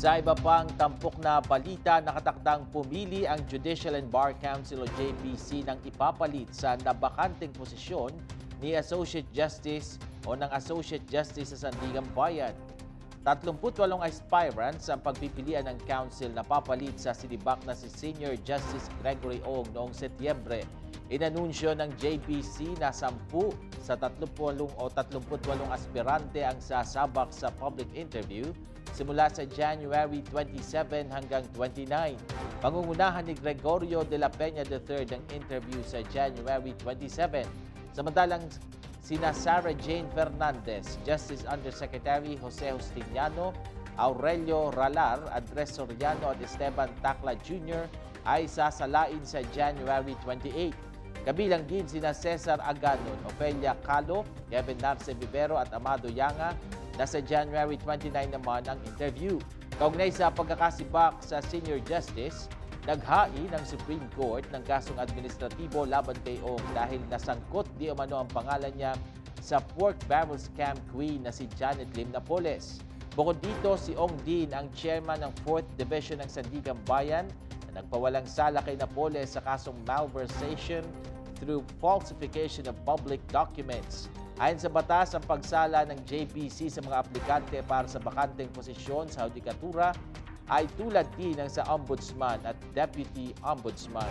Sa iba pang tampok na balita, nakatakdang pumili ang Judicial and Bar Council o JPC ng ipapalit sa nabakanting posisyon ni Associate Justice o ng Associate Justice sa Sandigan Bayan. 38 aspirants ang pagpipilian ng council na papalit sa sinibak na si Senior Justice Gregory Ong noong Setyembre. Inanunsyo ng JPC na 10 sa 30 o 38 aspirante ang sasabak sa public interview simula sa January 27 hanggang 29. Pangungunahan ni Gregorio de la Peña III ang interview sa January 27. Samantalang sina Sarah Jane Fernandez, Justice Undersecretary Jose Justiniano, Aurelio Ralar, Andres Soriano at Esteban Tacla Jr. ay sasalain sa January 28. Kabilang din sina Cesar Aganon, Ofelia Calo, Kevin Narce Vivero at Amado Yanga na sa January 29 naman ang interview. Kaugnay sa pagkakasibak sa Senior Justice, naghain ng Supreme Court ng kasong administratibo laban kay Ong dahil nasangkot di umano ang pangalan niya sa pork barrel scam queen na si Janet Lim Napoles. Bukod dito, si Ong din ang chairman ng 4th Division ng Sandigan Bayan na nagpawalang sala kay Napoles sa kasong malversation through falsification of public documents. Ayon sa batas, ang pagsala ng JPC sa mga aplikante para sa bakanteng posisyon sa Judikatura ay tulad din ng sa Ombudsman at Deputy Ombudsman.